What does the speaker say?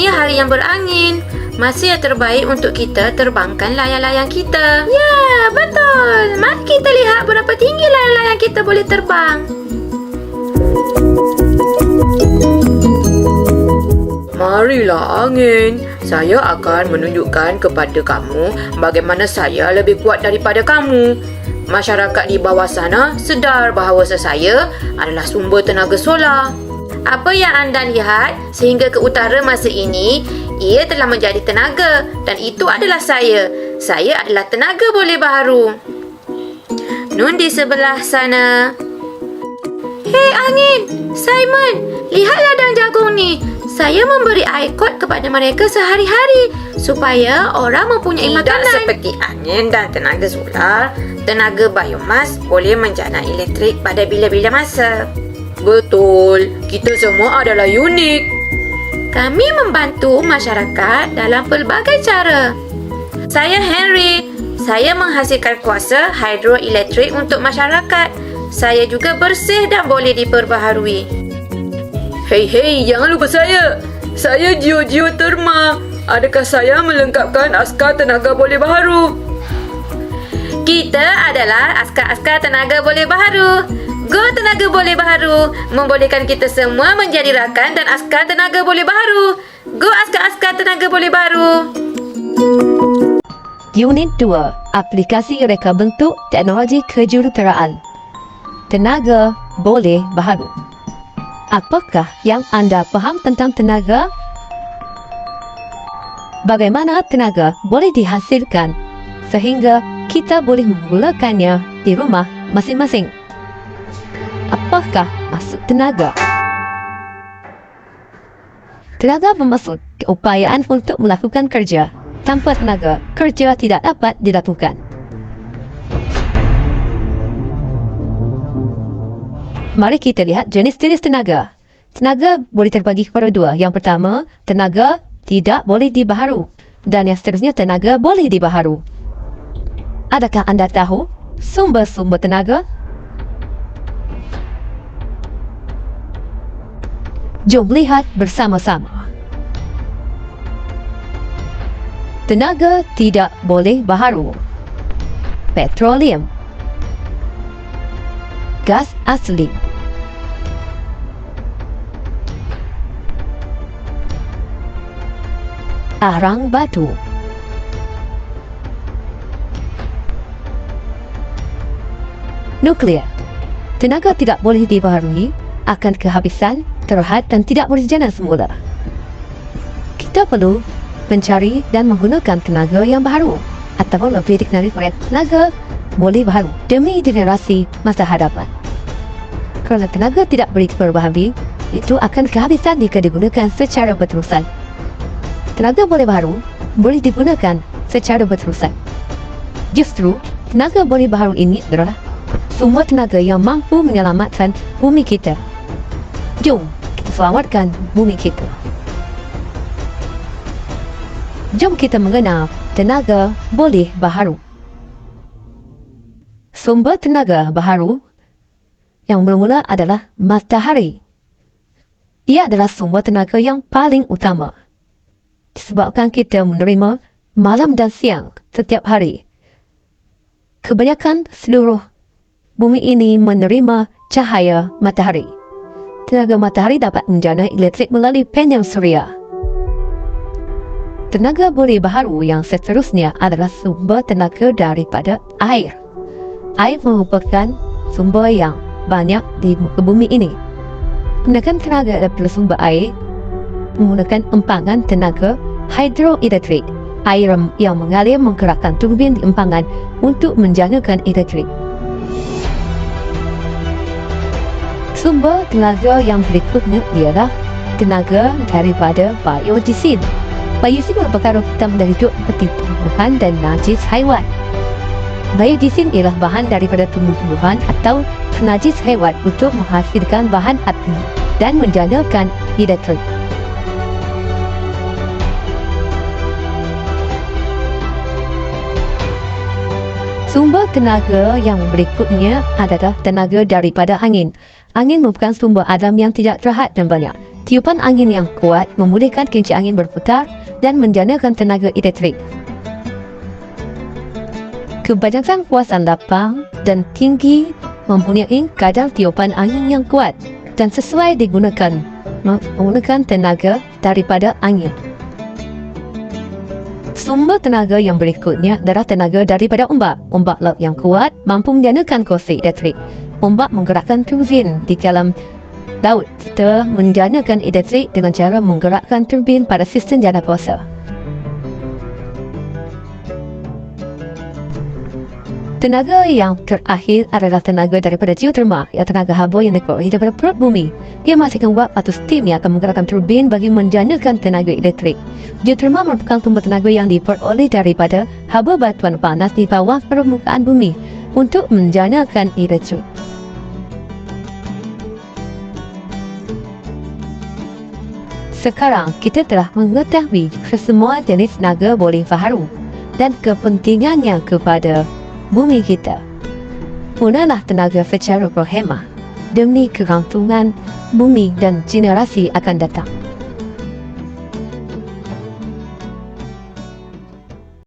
matahari yang berangin. Masa yang terbaik untuk kita terbangkan layang-layang kita. Ya, betul. Mari kita lihat berapa tinggi layang-layang kita boleh terbang. Marilah angin. Saya akan menunjukkan kepada kamu bagaimana saya lebih kuat daripada kamu. Masyarakat di bawah sana sedar bahawa saya adalah sumber tenaga solar. Apa yang anda lihat sehingga ke utara masa ini, ia telah menjadi tenaga dan itu adalah saya. Saya adalah tenaga boleh baharu. Nun di sebelah sana. Hei angin, Simon, lihat ladang jagung ni. Saya memberi air kot kepada mereka sehari-hari supaya orang mempunyai Tidak makanan. seperti angin dan tenaga solar, tenaga biomas boleh menjana elektrik pada bila-bila masa. Betul, kita semua adalah unik. Kami membantu masyarakat dalam pelbagai cara. Saya Henry. Saya menghasilkan kuasa hidroelektrik untuk masyarakat. Saya juga bersih dan boleh diperbaharui. Hei hei, jangan lupa saya. Saya Gio-Gio Terma. Adakah saya melengkapkan askar tenaga boleh baharu? Kita adalah askar-askar tenaga boleh baharu. Go Tenaga Boleh Baharu membolehkan kita semua menjadi rakan dan askar tenaga boleh baharu. Go askar-askar tenaga boleh baharu. Unit 2. Aplikasi reka bentuk teknologi kejuruteraan. Tenaga boleh baharu. Apakah yang anda faham tentang tenaga? Bagaimana tenaga boleh dihasilkan sehingga kita boleh menggunakannya di rumah masing-masing? Apakah maksud tenaga? Tenaga bermaksud keupayaan untuk melakukan kerja. Tanpa tenaga, kerja tidak dapat dilakukan. Mari kita lihat jenis-jenis tenaga. Tenaga boleh terbagi kepada dua. Yang pertama, tenaga tidak boleh dibaharu. Dan yang seterusnya, tenaga boleh dibaharu. Adakah anda tahu sumber-sumber tenaga? Jom lihat bersama-sama. Tenaga tidak boleh baharu. Petroleum. Gas asli. Arang batu. Nuklear. Tenaga tidak boleh dibaharui akan kehabisan, terhad dan tidak boleh jana semula. Kita perlu mencari dan menggunakan tenaga yang baharu atau lebih dikenali sebagai tenaga boleh baharu demi generasi masa hadapan. Kerana tenaga tidak boleh diperbaharui, itu akan kehabisan jika digunakan secara berterusan. Tenaga boleh baharu boleh digunakan secara berterusan. Justru, tenaga boleh baharu ini adalah sumber tenaga yang mampu menyelamatkan bumi kita. Jom selamatkan bumi kita. Jom kita mengenal tenaga boleh baharu. Sumber tenaga baharu yang bermula adalah matahari. Ia adalah sumber tenaga yang paling utama. Disebabkan kita menerima malam dan siang setiap hari. Kebanyakan seluruh bumi ini menerima cahaya matahari. Tenaga matahari dapat menjana elektrik melalui panel suria. Tenaga boleh baharu yang seterusnya adalah sumber tenaga daripada air. Air merupakan sumber yang banyak di muka bumi ini. Menggunakan tenaga daripada sumber air menggunakan empangan tenaga hidroelektrik. Air yang mengalir menggerakkan turbin di empangan untuk menjanakan elektrik. Sumber tenaga yang berikutnya ialah tenaga daripada biodiesel. Biodiesel merupakan hitam dari hidup seperti tumbuhan dan najis haiwan. Biodiesel ialah bahan daripada tumbuh-tumbuhan atau najis haiwan untuk menghasilkan bahan api dan menjanakan elektrik. Sumber tenaga yang berikutnya adalah tenaga daripada angin. Angin merupakan sumber alam yang tidak terhad dan banyak. Tiupan angin yang kuat memudahkan kincir angin berputar dan menjanakan tenaga elektrik. Kebanyakan kawasan lapang dan tinggi mempunyai kadar tiupan angin yang kuat dan sesuai digunakan menggunakan tenaga daripada angin. Sumber tenaga yang berikutnya adalah tenaga daripada ombak. Ombak laut yang kuat mampu menjanakan kursi elektrik. Ombak menggerakkan turbin di dalam laut serta menjanakan elektrik dengan cara menggerakkan turbin pada sistem jana kuasa. Tenaga yang terakhir adalah tenaga daripada geotermal, yang tenaga haba yang dikeluarkan daripada perut bumi. Ia menghasilkan wap atau steam yang akan menggerakkan turbin bagi menjanakan tenaga elektrik. Geotermal merupakan sumber tenaga yang diperoleh daripada haba batuan panas di bawah permukaan bumi untuk menjanakan elektrik. Sekarang kita telah mengetahui kesemua jenis tenaga boleh baharu dan kepentingannya kepada bumi kita. Gunalah tenaga secara berhemah demi kegantungan bumi dan generasi akan datang.